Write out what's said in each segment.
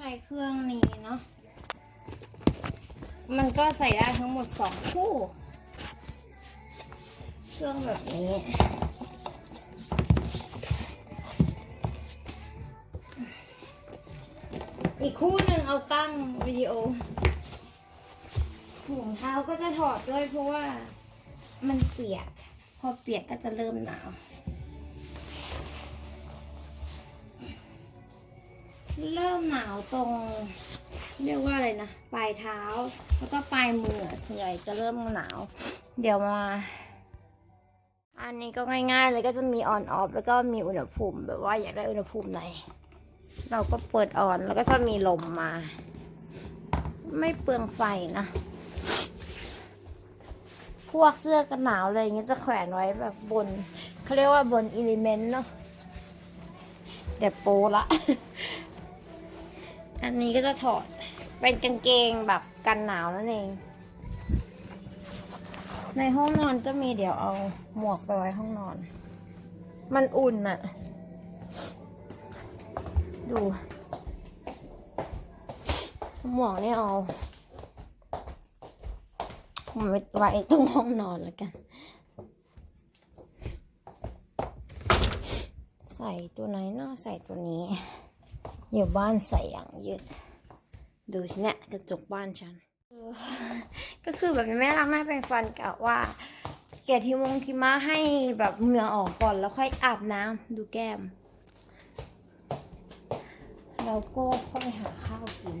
ใช้เครื่องนี้เนาะ มันก็ใส่ได้ทั้งหมดสองคู่ เครื่องแบบนี้อีกคู่หนึ่งเอาตั้งวิดีโอถุงเท้าก็จะถอดด้วยเพราะว่ามันเปียก พอเปียกก็จะเริ่มหนาว เริ่มหนาวตรง เรียกว่าอะไรนะปลายเท้า แล้วก็ปลายมือส่วนใหญ่จะเริ่มหนาว เดี๋ยวมา อันนี้ก็ง่ายๆเลยก็จะมีออนออฟแล้วก็มีอุณหภูมิ แบบว่าอยากได้อุณหภูมิไหน เราก็เปิดออนแล้วก็จะมีลมมา ไม่เปลืองไฟนะพวกเสื้อกันหนาวอะไรอย่างเงี้ยจะแขวนไว้แบบบนเขาเรียกว่าบนอิเลเมนต์เนาะเดี๋ยวโปละ อันนี้ก็จะถอดเป็นกางเกงแบบกันหนาวนั่นเอง ในห้องนอนก็มีเดี๋ยวเอาหมวกไปไว้ห้องนอน มันอุ่นอะดู หมวกนี่เอาไว้ตรงห้องนอนแล้วกัน ใส่ตัวไหนเนาะใส่ตัวนี้ อยู่บ้านใส่อย่างยืด ดูสิเนี่ยกระจกบ้านฉัน ก็คือแบบไม่รักหน้าแปรงฟันกะว่า เกลียดที่มงคิมาให้แบบเหงื่อออกก่อนแล้วค่อยอาบน้ำดูแก้ม แล้วก็ค่อยหาข้าวกิน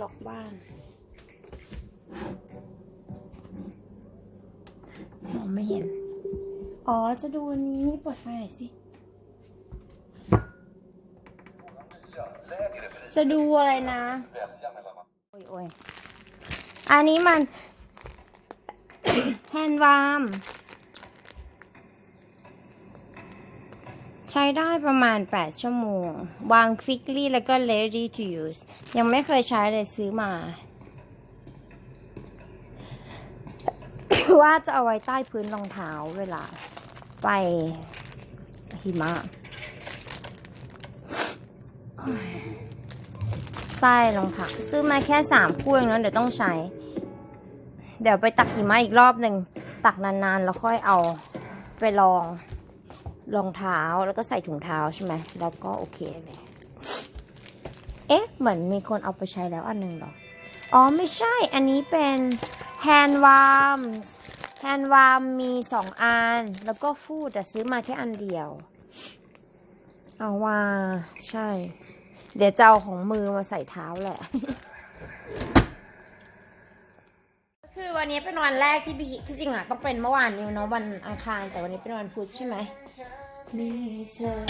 ล็อกบ้านมองไม่เห็น อ๋อ จะดูอันนี้เปิดไฟหน่อยสิ จะดูอะไรนะ โอ้ยโอ้ยอันนี้มัน แฮนด์วาร์มใช้ได้ประมาณ 8 ชั่วโมง วาง quickly แล้วก็ ready to use ยังไม่เคยใช้เลยซื้อมา ว่าจะเอาไว้ใต้พื้นรองเท้าเวลา ไปหิมะ ใต้รองเท้าซื้อมาแค่สามคู่เองนะเดี๋ยวต้องใช้ เดี๋ยวไปตักหิมะอีกรอบหนึ่งตักนานๆ แล้วค่อยเอาไปลองรองเท้าแล้วก็ใส่ถุงเท้าใช่ไหมแล้วก็โอเคเลยเอ๊ะ เหมือนมีคนเอาไปใช้แล้วอันหนึ่งหรอ อ๋อไม่ใช่อันนี้เป็นแฮนด์วามแฮนด์วามมีสองอัน แล้วก็ฟูดแต่ซื้อมาแค่อันเดียว เอาว่าใช่ เดี๋ยวจะเอาของมือมาใส่เท้าแหละ คือวันนี้เป็นวันแรกที่พี่ที่จริงอะต้องเป็นเมื่อวานนี้เนาะวันอังคาร แต่วันนี้เป็นวันพุธใช่ไหมมีเธอ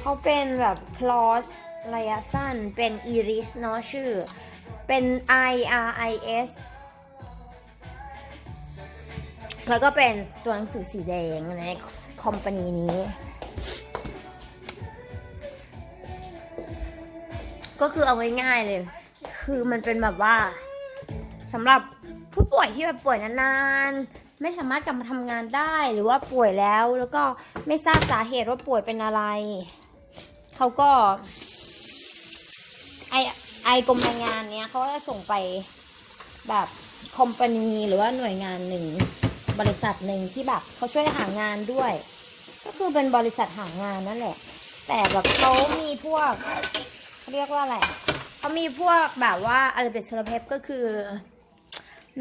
เขาเป็นแบบคลอสระยะสั้นเป็นอีริสเนาะชื่อ เป็น I R I S แล้วก็เป็นตัวหนังสือสีแดงในคอมพานีนี้ ก็คือเอาง่ายๆเลย คือมันเป็นแบบว่าสำหรับผู้ป่วยที่แบบป่วยนานๆ ไม่สามารถกลับมาทำงานได้หรือว่าป่วยแล้วแล้วก็ไม่ทราบสาเหตุว่าป่วยเป็นอะไร เขาก็ ไอไอกรมแรงงานเนี้ยเขาก็จะส่งไปแบบคอมพานีหรือว่าหน่วยงานหนึ่งบริษัทหนึ่งที่แบบเขาช่วยหางานด้วย ก็คือเป็นบริษัทหางานนั่นแหละ แต่แบบเขามีพวก เขาเรียกว่าอะไรเขามีพวกแบบว่าอะไรเป็นเชลเพปก็คือ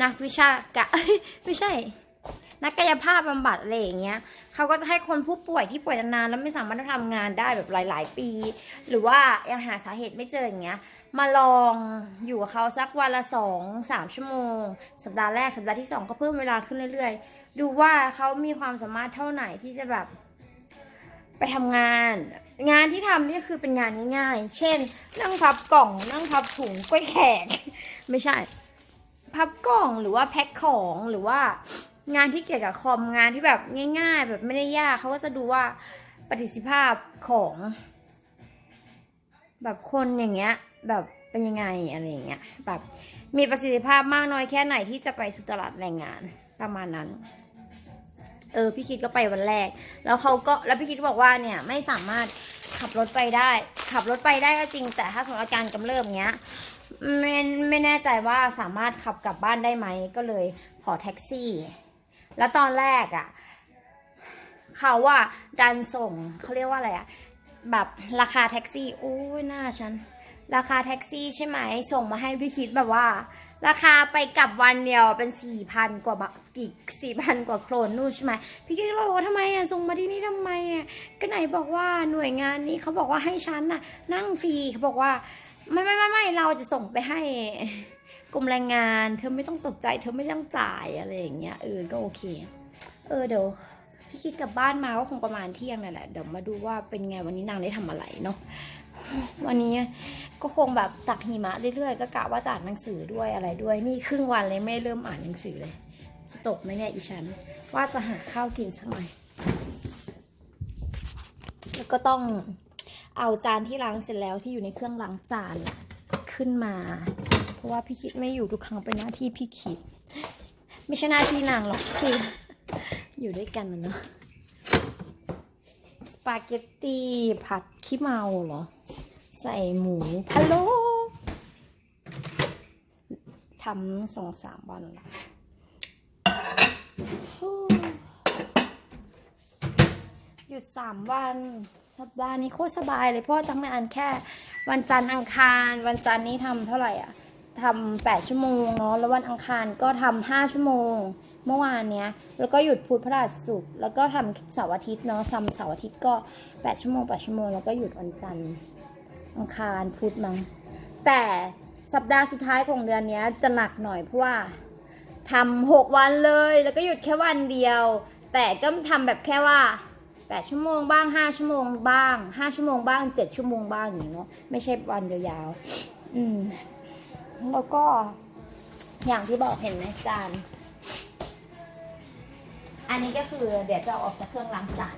นักวิชากะไม่ใช่ นักกายภาพบำบัดอะไรอย่างเงี้ยเขาก็จะให้คนผู้ป่วยที่ป่วยนานๆแล้วไม่สามารถทำงานได้แบบหลาย ๆ ปี หรือว่ายังหาสาเหตุไม่เจออย่างเงี้ย มาลองอยู่กับเขาสักวันละสองสามชั่วโมง สัปดาห์แรกสัปดาห์ที่สองก็เพิ่มเวลาขึ้นเรื่อย ๆ ดูว่าเขามีความสามารถเท่าไหนที่จะแบบ ไปทำงาน งานที่ทำนี่คือเป็นงานง่ายๆ เช่น นั่งพับกล่อง นั่งพับถุงกล้วยแขก ไม่ใช่ พับกล่องหรือว่าแพ็คของหรือว่างานที่เกี่ยวกับคอมงานที่แบบง่าย ๆ แบบไม่ได้ยากเขาก็จะดูว่าประสิทธิภาพของ แบบคนอย่างเงี้ย แบบเป็นยังไงอะไรอย่างเงี้ยแบบมีประสิทธิภาพมากน้อยแค่ไหนที่จะไปสู่ตลาดแรงงานประมาณนั้น เออพี่คิดก็ไปวันแรก แล้วเขาก็แล้วพี่คิดก็บอกว่าเนี่ยไม่สามารถขับรถไปได้ ขับรถไปได้ก็จริง แต่ถ้าสมมติอาการกำเริบเงี้ยไม่ไม่แน่ใจว่าสามารถขับกลับบ้านได้ไหมก็เลยขอแท็กซี่ แล้วตอนแรกอะ่ะเขาว่าดันส่งเขาเรียกว่าอะไรอะ่ะแบบราคาแท็กซี่โอ้ยหน้าฉัน ราคาแท็กซี่ใช่ไหมส่งมาให้พี่คิดแบบว่า ราคาไปกลับวันเดียวเป็นสี่พันกว่าบาทอีกสี่พันกว่าโครนนู่นใช่ไหมพี่คิดก็เลยบอกว่าทำไมอะส่งมาที่นี่ทำไมอะก็ไหนบอกว่าหน่วยงานนี้เขาบอกว่าให้ฉันน่ะ นั่งฟรีเขาบอกว่าไม่ไม่ไม่ไม่เราจะส่งไปให้กรมแรงงาน เธอไม่ต้องตกใจ เธอไม่ต้องจ่ายอะไรอย่างเงี้ยเออก็โอเค เออเดี๋ยวพี่คิดกลับบ้านมาก็คงประมาณเที่ยงนั่นแหละเดี๋ยวมาดูว่าเป็นไงวันนี้นางได้ทำอะไรเนาะ วันนี้ก็คงแบบตักหิมะเรื่อยๆ ก็กะว่าจะอ่านหนังสือด้วยอะไรด้วย นี่ครึ่งวันเลยไม่เริ่มอ่านหนังสือเลยจะจบไหมเนี่ยอีฉัน ว่าจะหาข้าวกินสักหน่อยแล้วก็ต้องเอาจานที่ล้างเสร็จแล้วที่อยู่ในเครื่องล้างจานขึ้นมา เพราะว่าพี่คิดไม่อยู่ทุกครั้งเป็นหน้าที่พี่คิด ไม่ใช่หน้าที่นางหรอกคืออยู่ด้วยกันนะเนาะสปาเกตตีผัดขี้เมาเหรอ ใส่หมูพะโล้ทำสองสามวันละหยุดสามวันสัปดาห์นี้โคตรสบายเลยเพราะว่าทำงานแค่ วันจันทร์อังคาร วันจันทร์นี้ทำเท่าไหร่อะทำแปดชั่วโมงเนาะแล้ววันอังคารก็ทำห้าชั่วโมง เมื่อวานเนี้ย แล้วก็หยุดพุธพฤหัสศุกร์แล้วก็ทำเสาร์อาทิตย์เนาะทำเสาร์อาทิตย์ก็แปดชั่วโมงแปดชั่วโมงแล้วก็หยุดวันจันทร์ อังคารพุธมั้งแต่สัปดาห์สุดท้ายของเดือนนี้จะหนักหน่อยเพราะว่าทำหกวันเลย แล้วก็หยุดแค่วันเดียว แต่ก็ทำแบบแค่ว่าแปดชั่วโมงบ้างห้าชั่วโมงบ้างห้าชั่วโมงบ้างเจ็ดชั่วโมงบ้างอย่างนี้เนาะไม่ใช่วันยาวๆ อืมแล้วก็อย่างที่บอกเห็นไหมจานอันนี้ก็คือเดี๋ยวจะออกจากเครื่องล้างจาน